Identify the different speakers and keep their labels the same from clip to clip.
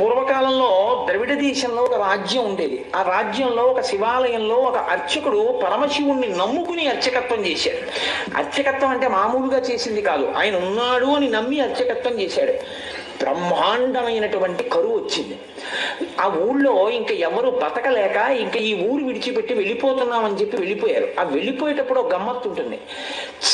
Speaker 1: పూర్వకాలంలో ద్రవిడ దేశంలో ఒక రాజ్యం ఉండేది. ఆ రాజ్యంలో ఒక శివాలయంలో ఒక అర్చకుడు పరమశివుణ్ణి నమ్ముకుని అర్చకత్వం చేశాడు. అర్చకత్వం అంటే మామూలుగా చేసింది కాదు. ఆయన ఉన్నాడు అని నమ్మి అర్చకత్వం చేశాడు. బ్రహ్మాండమైనటువంటి కరువు వచ్చింది. ఆ ఊళ్ళో ఇంకా ఎవరు బతకలేక ఇంకా ఈ ఊరు విడిచిపెట్టి వెళ్ళిపోతున్నామని చెప్పి వెళ్ళిపోయారు. ఆ వెళ్ళిపోయేటప్పుడు గమ్మత్తు ఉంటుంది.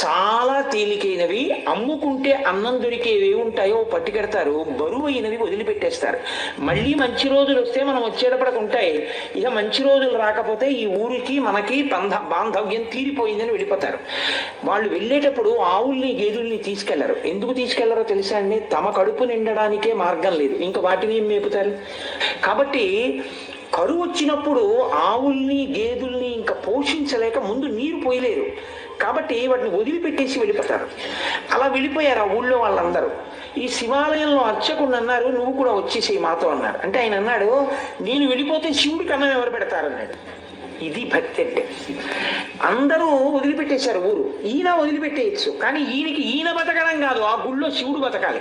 Speaker 1: చాలా తేలికైనవి అమ్ముకుంటే అన్నం దొరికేవి ఉంటాయో పట్టుకెడతారు బరువు అయినవి వదిలిపెట్టేస్తారు. మళ్ళీ మంచి రోజులు వస్తే మనం వచ్చేటప్పటికి ఉంటాయి. ఇక మంచి రోజులు రాకపోతే ఈ ఊరికి మనకి బంధ బాంధవ్యం తీరిపోయిందని వెళ్ళిపోతారు. వాళ్ళు వెళ్ళేటప్పుడు ఆవుల్ని గేదుల్ని తీసుకెళ్ళరు. ఎందుకు తీసుకెళ్ళరో తెలుసా అండి? తమ కడుపు నిండడానికే మార్గం లేదు. ఇంకా వాటిని ఏం మేపుతారు? కాబట్టి కరువు వచ్చినప్పుడు ఆవుల్ని గేదెల్ని ఇంకా పోషించలేక ముందు నీరు పోయలేరు. కాబట్టి వాటిని వదిలిపెట్టేసి వెళ్ళిపోతారు. అలా వెళ్ళిపోయారు ఆ ఊళ్ళో వాళ్ళందరూ. ఈ శివాలయంలో అర్చకుండా అన్నారు నువ్వు కూడా వచ్చేసి మాతో అన్నారు. అంటే ఆయన అన్నాడు నేను వెళ్ళిపోతే శివుడికి అన్నం ఎవరు పెడతారన్నాడు ఇది భక్తి అంటే. అందరూ వదిలిపెట్టేశారు ఊరు. ఈయన వదిలిపెట్టేయచ్చు. కానీ ఈయనకి ఈయన బతకడం కాదు. ఆ గుళ్ళో శివుడు బతకాలి.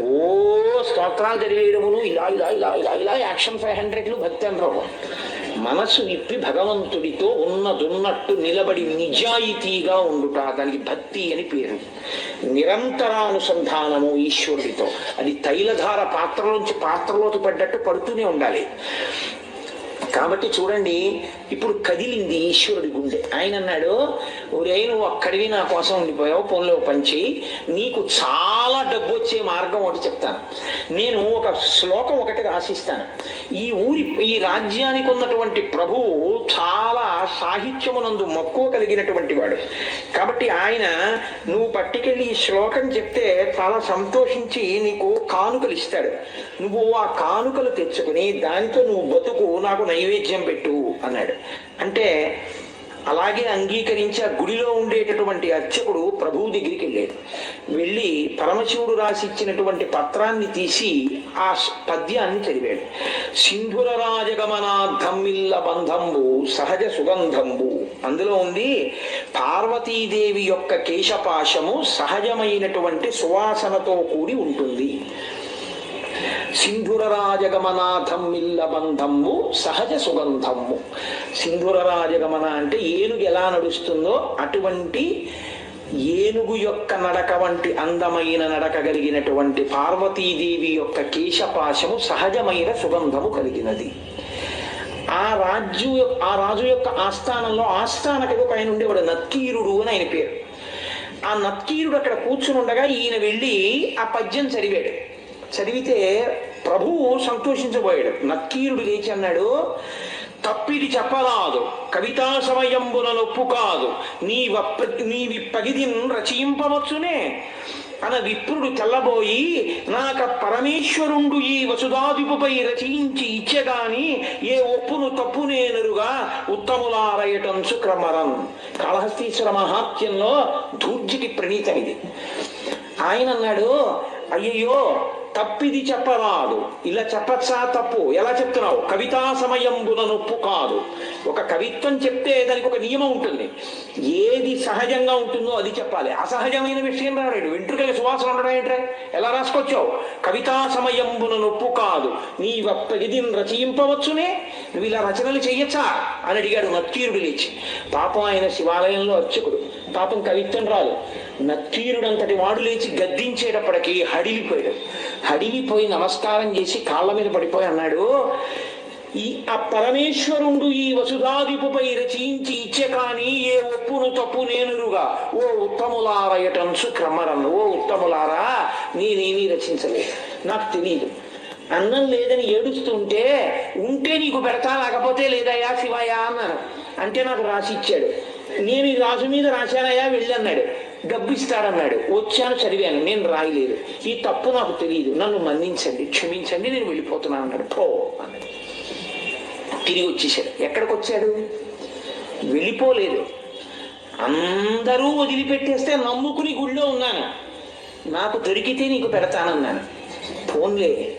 Speaker 1: ఓ స్తోత్రాలు చదివేయడమును ఇలా ఇలా ఇలా ఇలా ఇలా యాక్షన్ ఫైవ్ హండ్రెడ్లు భక్తి అనరావు మనసు విప్పి భగవంతుడితో ఉన్నదున్నట్టు నిలబడి నిజాయితీగా ఉండుట దానికి భక్తి అని పేరు. నిరంతరానుసంధానము ఈశ్వరుడితో. అది తైలధార పాత్రలోంచి పాత్రలోకి పడ్డట్టు పడుతూనే ఉండాలి. కాబట్టి చూడండి ఇప్పుడు కదిలింది ఈశ్వరుడి గుండె. ఆయన అన్నాడు ఒరే నువ్వు అక్కడివి నా కోసం ఉండిపోయావు ఫోన్లో పంచి. నీకు చాలా డబ్బు వచ్చే మార్గం ఒకటి చెప్తాను. నేను ఒక శ్లోకం ఒకటి రాసిస్తాను. ఈ ఊరి ఈ రాజ్యానికి ఉన్నటువంటి ప్రభువు చాలా సాహిత్యమునందు మక్కువ కలిగినటువంటి వాడు. కాబట్టి ఆయన నువ్వు పట్టుకెళ్ళి ఈ శ్లోకం చెప్తే చాలా సంతోషించి నీకు కానుకలు ఇస్తాడు. నువ్వు ఆ కానుకలు తెచ్చుకుని దానితో నువ్వు బతుకు నాకు నైవేద్యం పెట్టు అన్నాడు. అంటే అలాగే అంగీకరించి ఆ గుడిలో ఉండేటటువంటి అర్చకుడు ప్రభువు దగ్గరికి వెళ్ళాడు. వెళ్ళి పరమశివుడు రాసి ఇచ్చినటువంటి పత్రాన్ని తీసి ఆ పద్యాన్ని చదివాడు. సింధుర రాజగమనార్థమిల్ల బంధంబు సహజ సుగంధంబు. అందులో ఉంది పార్వతీదేవి యొక్క కేశపాశము సహజమైనటువంటి సువాసనతో కూడి ఉంటుంది. సింధుర ఇల్ల బంధము సహజ సుగంధము. సింధుర రాజగమన అంటే ఏనుగు ఎలా నడుస్తుందో అటువంటి ఏనుగు యొక్క నడక వంటి అందమైన నడక కలిగినటువంటి పార్వతీదేవి యొక్క కేశపాశము సహజమైన సుగంధము కలిగినది. ఆ రాజు ఆ రాజు యొక్క ఆస్థానంలో ఆస్థానకకు పైన ఉండేవాడు నత్కీరుడు అని ఆయన పేరు. ఆ నత్కీరుడు అక్కడ కూర్చుని ఉండగా ఈయన వెళ్ళి ఆ పద్యం చదివాడు. చదివితే ప్రభువు సంతోషించబోయాడు. నక్కీరుడు లేచి అన్నాడు తప్పిది చెప్పరాదు. కవితా సమయంబున నొప్పు కాదు నీ వప్ప నీ విప్పగిదిన్ రచయింపవచ్చునే అన విప్రుడు తెల్లబోయి నాక పరమేశ్వరుండు ఈ వసుధాదిపుపై రచయించి ఇచ్చగాని ఏ ఒప్పును తప్పునేనరుగా ఉత్తములారయటం శుక్రమరం కాళహస్తీశ్వర మహాత్యంలో ధూర్జికి ప్రణీతం ఇది ఆయన అన్నాడు అయ్యయ్యో తప్పిది చెప్పరాదు. ఇలా చెప్పచ్చా? తప్పు. ఎలా చెప్తున్నావు? కవితా సమయంబున నొప్పు కాదు. ఒక కవిత్వం చెప్తే దానికి ఒక నియమం ఉంటుంది. ఏది సహజంగా ఉంటుందో అది చెప్పాలి. అసహజమైన విషయం రాడు వెంట్రుకల సువాసన ఉండడం ఏంట్రా? ఎలా రాసుకొచ్చావు? కవితా సమయంబున నొప్పు కాదు. నీ ఇది రచయింపవచ్చునే? నువ్వు ఇలా రచనలు చేయొచ్చా అని అడిగాడు నత్తీరుడు లేచి. పాపం ఆయన శివాలయంలో అర్చకుడు. పాపం కవిత్వం రాదు. నత్తీరుడంతటి వాడు లేచి గద్దించేటప్పటికి హడిలిపోయాడు. హడిలిపోయి నమస్కారం చేసి కాళ్ళ మీద పడిపోయి అన్నాడు ఈ ఆ పరమేశ్వరుడు ఈ వసుధాదిపుపై రచించి ఇచ్చే కానీ ఏ ఒప్పును తప్పు నేనురుగా. ఓ ఉత్తములారయటంసు క్రమరన్ ఓ ఉత్తములారా నేనేమీ రచించలేదు నాకు తెలియదు అన్నం లేదని ఏడుస్తుంటే ఉంటే నీకు పెడతా లేకపోతే లేదయ్యా శివయ్యా అన్నాను. అంటే నాకు రాసి ఇచ్చాడు. నేను ఈ రాజు మీద రాశానయ్యా వెళ్ళన్నాడు డబ్బు ఇస్తాడన్నాడు వచ్చాను చదివాను నేను రాయలేదు. ఈ తప్పు నాకు తెలియదు. నన్ను మన్నించండి క్షమించండి నేను వెళ్ళిపోతున్నాను అన్నాడు. పో అన్నాడు. తిరిగి వచ్చేసాడు ఎక్కడికి వచ్చాడు వెళ్ళిపోలేదు. అందరూ వదిలిపెట్టేస్తే నమ్ముకుని గుళ్ళో ఉన్నాను. నాకు దొరికితే నీకు పెడతానన్నాను. ఫోన్లే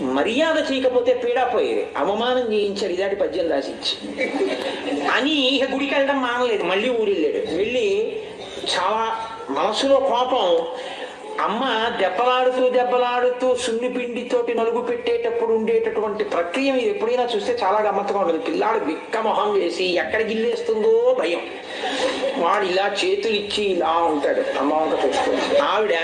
Speaker 1: మర్యాద చేయకపోతే పీడా పోయేది. అవమానం చేయించాడు. ఇలాంటి పద్యం రాసిచ్చి అని ఇక గుడికి వెళ్ళడం మానలేదు. మళ్ళీ ఊరెళ్ళాడు. వెళ్ళాడు వెళ్ళి చాలా మనసులో కోపం. అమ్మ దెబ్బలాడుతూ దెబ్బలాడుతూ సున్నిపిండితోటి నలుగు పెట్టేటప్పుడు ఉండేటటువంటి ప్రక్రియ మీరు ఎప్పుడైనా చూస్తే చాలా గమ్మత్తుగా ఉండదు పిల్లాడు విక్కమొహం వేసి ఎక్కడ గిల్లేస్తుందో భయం. వాడు ఇలా చేతులు ఇచ్చి ఇలా ఉంటాడు. అమ్మ వంక చూసుకొని ఆవిడ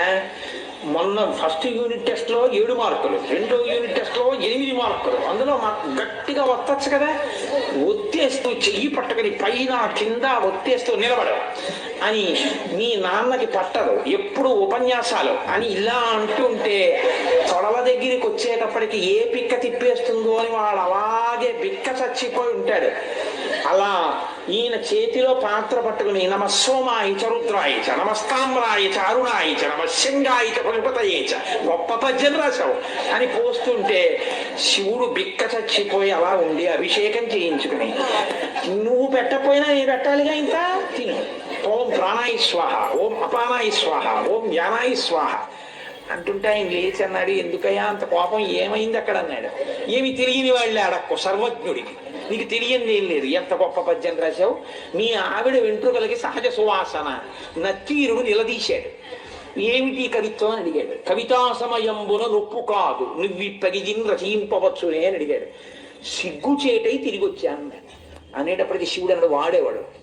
Speaker 1: మొన్న ఫస్ట్ యూనిట్ టెస్ట్లో ఏడు మార్కులు రెండో యూనిట్ టెస్ట్లో ఎనిమిది మార్కులు. అందులో మాకు గట్టిగా వత్తచ్చు కదా? ఒత్తేస్తూ చెయ్యి పట్టుకొని పైన కింద ఒత్తేస్తూ నిలబడవు. అని మీ నాన్నకి పట్టదు. ఎప్పుడు ఉపన్యాసాలు అని ఇలా అంటుంటే తొడల దగ్గరికి వచ్చేటప్పటికి ఏ పిక్క తిప్పేస్తుందో అని వాడు అలాగే బిక్క చచ్చిపోయి ఉంటాడు. అలా ఈయన చేతిలో పాత్ర పట్టుకుని నమ సోమాయ చ రుద్రాయ చ నమస్తామ్రాయ చ అరుణాయ చ నమ చ పశుపతయే చ గొప్ప పద్యం రాశావు అని పోస్తుంటే శివుడు బిక్క చచ్చిపోయి అలా ఉండి అభిషేకం చేయించుకుని నువ్వు పెట్టపోయినా నేను పెట్టాలిగా ఇంత? తిను. ఓం ప్రాణాయి స్వాహ ఓం అపానాయి స్వాహ ఓం జ్ఞానాయి స్వాహ. అంటుంటే ఆయన లేచి అన్నాడు ఎందుకయ్యా అంత కోపం ఏమైంది అక్కడ? అన్నాడు. ఏమి తెలియని వాళ్ళే అడక్కు సర్వజ్ఞుడికి నీకు తెలియంది ఏం లేదు. ఎంత గొప్ప పద్యం రాశావు? మీ ఆవిడ వెంట్రుకలకి సహజ సువాసన. నత్తీరుడు నిలదీశాడు. ఏమిటి కవిత్వం? అని అడిగాడు. కవితా సమయంబున నొప్పు కాదు. నువ్విప్పగిజిన్ రచయింపవచ్చునే అని అడిగాడు. సిగ్గుచేటై తిరిగి వచ్చా అన్నాడు. అనేటప్పటికి శివుడు అన్నాడు వాడేవాడు.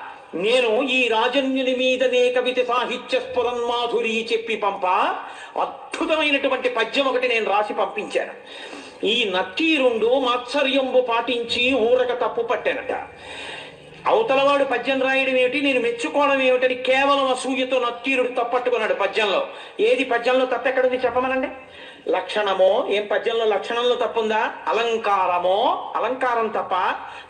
Speaker 1: నేను ఈ రాజన్యుని మీదనే కవిత సాహిత్య స్ఫురన్మాధురి చెప్పి పంప. అద్భుతమైనటువంటి పద్యం ఒకటి నేను రాసి పంపించాను. ఈ నక్కీరుండు మాత్సర్యంబు పాటించి ఊరక తప్పు పట్టానట. అవతలవాడు పద్యం రాయడం ఏమిటి? నేను మెచ్చుకోవడం ఏమిటని కేవలం అసూయతో నక్కీరుడు తప్పట్టుకున్నాడు పద్యంలో. ఏది పద్యంలో తప్పెక్కడుంది చెప్పమనండి? లక్షణమో? ఏం పద్యంలో లక్షణంలో తప్పుందా? అలంకారమో? అలంకారం తప్ప?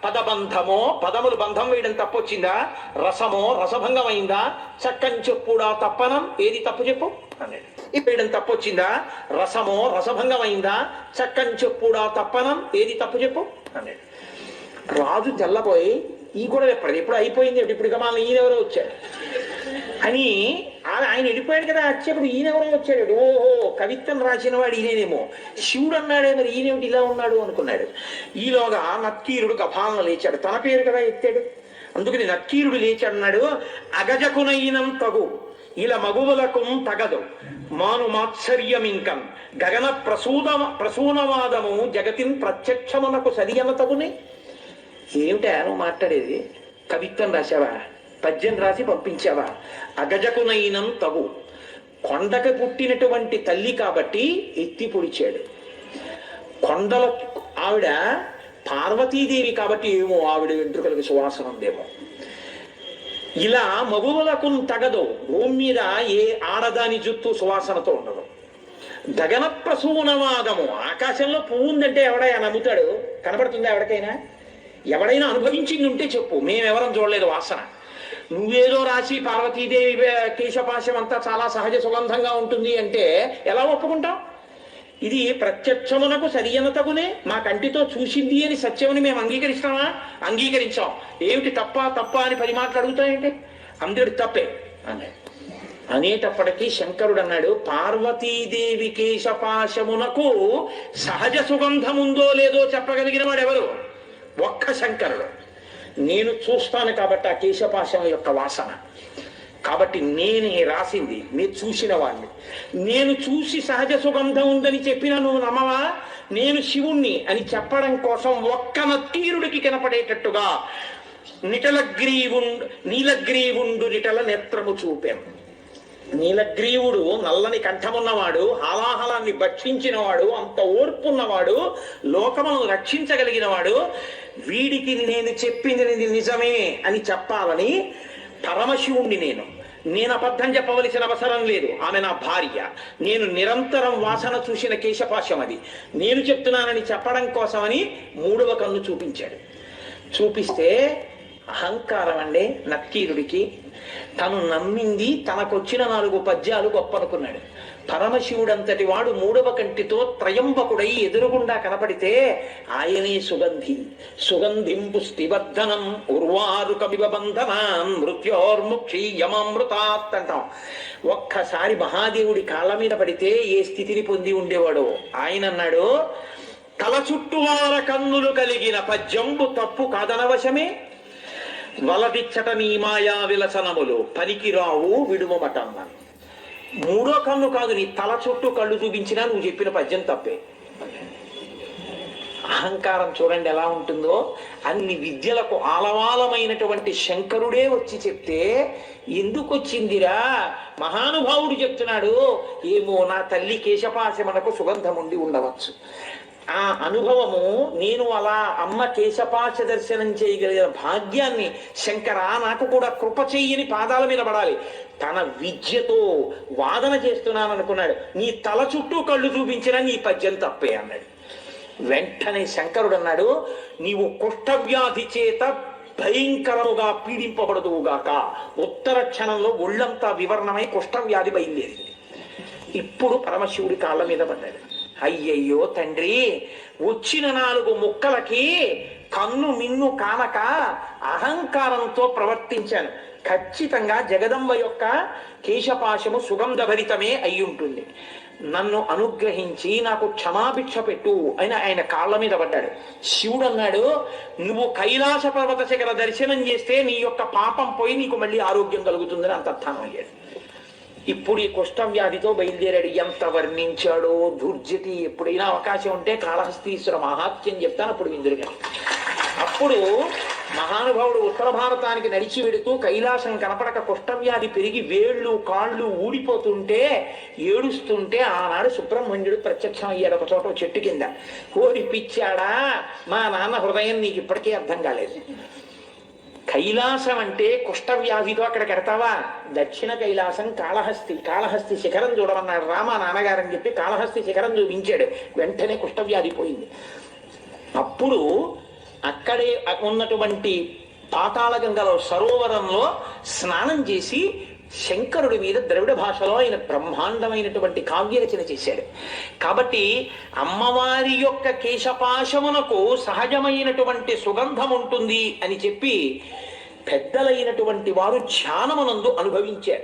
Speaker 1: పదబంధమో? పదములు బంధం వేయడం తప్పొచ్చిందా? రసమో? రసభంగం అయిందా చక్కని చెప్పుడా తప్పనం? ఏది తప్పు చెప్పు? అన్నాడు ఇప్పుడు వేయడం తప్పొచ్చిందా? రసమో? రసభంగం అయిందా చక్కని చెప్పుడా తప్పనం? ఏది తప్పు చెప్పు? రాజు తెల్లబోయి ఈ కూడా ఎప్పుడు ఎప్పుడు అయిపోయింది ఇప్పుడు ఇక మన ఈయనెవరో వచ్చాడు అని ఆయన వెళ్ళిపోయాడు కదా వచ్చేప్పుడు ఈయనెవరో వచ్చాడు. ఓహో కవిత్వం రాసిన వాడు ఈయనేమో. శివుడు అన్నాడే మరి ఈయనేమిటి ఇలా ఉన్నాడు అనుకున్నాడు. ఈలోగా నక్కీరుడు గభాలను లేచాడు. తన పేరు కదా ఎత్తాడు. అందుకని నక్కీరుడు లేచాడు అన్నాడు అగజకునైనం తగు ఇలా మగువులకు తగదు. మాను మాత్సర్యమింకం గగన ప్రసూద ప్రసూనవాదము జగతిన్ ప్రత్యక్షమునకు సరియన తగునే. ఏమిటా నువ్వు మాట్లాడేది? కవిత్వం రాసావా పద్యం రాసి పంపించావా? అగజకునైనం తగు. కొండకు పుట్టినటువంటి తల్లి కాబట్టి ఎత్తి పొడిచాడు. కొండల ఆవిడ పార్వతీదేవి కాబట్టి ఏమో ఆవిడ వెంట్రుకలకు సువాసన ఉందేమో. ఇలా మగువలకు తగదు. భూమి మీద ఏ ఆడదాని జుత్తు సువాసనతో ఉండదు. గగన ప్రసూనవాదము ఆకాశంలో పువ్వు ఉందంటే ఎవడైనా నమ్ముతాడు? కనబడుతుందా ఎవరికైనా ఎవడైనా అనుభవించింది ఉంటే చెప్పు. మేమెవరం చూడలేదు వాసన. నువ్వేదో రాసి పార్వతీదేవి కేశపాశం అంతా చాలా సహజ సుగంధంగా ఉంటుంది అంటే ఎలా ఒప్పుకుంటాం ఇది ప్రత్యక్షమునకు సరియన తగునే మా కంటితో చూసింది అని సత్యమని మేము అంగీకరిస్తామా? అంగీకరించాం. ఏమిటి తప్ప తప్ప అని పది మాటలు అడుగుతాయంటే అందరి తప్పే అన్నాడు. అనేటప్పటికీ శంకరుడు అన్నాడు పార్వతీదేవి కేశపాశమునకు సహజ సుగంధం ఉందో లేదో చెప్పగలిగిన వాడు ఎవరు ఒక్క శంకరుడు. నేను చూస్తాను కాబట్టి ఆ కేశపాశం యొక్క వాసన. కాబట్టి నేనే రాసింది నేను చూసిన వాడిని. నేను చూసి సహజ సుగంధం ఉందని చెప్పిన నువ్వు నమ్మవా? నేను శివుణ్ణి అని చెప్పడం కోసం ఒక్క నత్తీరుడికి కనపడేటట్టుగా నిటలగ్రీవుండు నీలగ్రీవుండు నిటల నేత్రము చూపాను. నీలగ్రీవుడు నల్లని కంఠమున్నవాడు హాలాహలాన్ని భక్షించినవాడు అంత ఓర్పున్నవాడు లోకమును రక్షించగలిగినవాడు వీడికి నేను చెప్పింది నిజమే అని చెప్పాలని పరమశివుణ్ణి నేను. నేను అబద్ధం చెప్పవలసిన అవసరం లేదు. ఆమె నా భార్య. నేను నిరంతరం వాసన చూసిన కేశపాశం అది. నేను చెప్తున్నానని చెప్పడం కోసమని మూడవ కన్ను చూపించాడు. చూపిస్తే అహంకారం అండి నక్కీరుడికి. తను నమ్మింది తనకొచ్చిన నాలుగు పద్యాలు గొప్ప అనుకున్నాడు పరమశివుడంతటి వాడు మూడవ కంటితో త్రయంబకుడై ఎదురుగుండా కనపడితే ఆయనే సుగంధి. సుగంధింపు పుష్టివర్ధనం ఉర్వారు కవివ బంధనాన్ మృత్యోర్ముక్షి అంటాం ఒక్కసారి మహాదేవుడి కాళ్ళ మీద పడితే ఏ స్థితిని పొంది ఉండేవాడు? ఆయన అన్నాడు తల చుట్టువార కన్నులు కలిగిన పద్యంబు తప్పు కాదనవశమే వలదిచ్చట నీ మాయా విలసనములు పనికిరావు విడుమటన్నాను మూడో కన్ను కాదు నీ తల చుట్టూ కళ్ళు చూపించినా నువ్వు చెప్పిన పద్యం తప్పే. అహంకారం చూడండి ఎలా ఉంటుందో. అన్ని విద్యలకు ఆలవాలమైనటువంటి శంకరుడే వచ్చి చెప్తే ఎందుకు వచ్చిందిరా మహానుభావుడు చెప్తున్నాడు ఏమో నా తల్లి కేశపాశమనకు సుగంధం ఉండి ఉండవచ్చు. ఆ అనుభవము నేను అలా అమ్మ కేశపాశ దర్శనం చేయగలిగిన భాగ్యాన్ని శంకర నాకు కూడా కృప చెయ్యని పాదాల మీద పడాలి. తన విద్యతో వాదన చేస్తున్నాను అనుకున్నాడు నీ తల చుట్టూ కళ్ళు చూపించినా నీ పద్యం తప్పే అన్నాడు. వెంటనే శంకరుడు అన్నాడు నీవు కుష్ఠవ్యాధి చేత భయంకరముగా పీడింపబడదువుగాక ఉత్తర క్షణంలో ఒళ్ళంతా వివరణమై కుష్ఠవ్యాధి బయలుదేరింది. ఇప్పుడు పరమశివుడి కాళ్ళ మీద పడ్డాడు. అయ్యయ్యో తండ్రి వచ్చిన నాలుగు ముక్కలకి కన్ను మిన్ను కానక అహంకారంతో ప్రవర్తించాను. ఖచ్చితంగా జగదంబ యొక్క కేశపాశము సుగంధభరితమే అయి ఉంటుంది నన్ను అనుగ్రహించి నాకు క్షమాభిక్ష పెట్టు అని ఆయన కాళ్ళ మీద పడ్డాడు. శివుడు అన్నాడు నువ్వు కైలాస పర్వత శిఖర దర్శనం చేస్తే నీ యొక్క పాపం పోయి నీకు మళ్ళీ ఆరోగ్యం కలుగుతుందని అంతర్థానం అయ్యాడు. ఇప్పుడు ఈ కుష్ఠం వ్యాధితో బయలుదేరాడు. ఎంత వర్ణించాడో దుర్జతి. ఎప్పుడైనా అవకాశం ఉంటే కాళహస్తీశ్వర మహాత్యం చెప్తాను అప్పుడు ఇంద్రుగా అప్పుడు మహానుభావుడు ఉత్తర భారతానికి నడిచి వెడుతూ కైలాసం కనపడక కుష్ఠవ్యాధి పెరిగి వేళ్ళు కాళ్ళు ఊడిపోతుంటే ఏడుస్తుంటే ఆనాడు సుబ్రహ్మణ్యుడు ప్రత్యక్షం అయ్యాడు ఒక చోట చెట్టు కింద. కోరి పిచ్చాడా మా నాన్న హృదయం నీకు ఇప్పటికే అర్థం కాలేదు. కైలాసం అంటే కుష్ఠవ్యాధితో అక్కడ కడతావా? దక్షిణ కైలాసం కాళహస్తి కాళహస్తి శిఖరం చూడమన్నాడు రామ నాన్నగారని చెప్పి కాళహస్తి శిఖరం చూపించాడు. వెంటనే కుష్ఠవ్యాధి పోయింది. అప్పుడు అక్కడే ఉన్నటువంటి పాతాళ గంగలో సరోవరంలో స్నానం చేసి శంకరుడి మీద ద్రవిడ భాషలో ఆయన బ్రహ్మాండమైనటువంటి కావ్య రచన చేశాడు. కాబట్టి అమ్మవారి యొక్క కేశపాశమునకు సహజమైనటువంటి సుగంధం ఉంటుంది అని చెప్పి పెద్దలైనటువంటి వారు ధ్యానమునందు అనుభవించారు.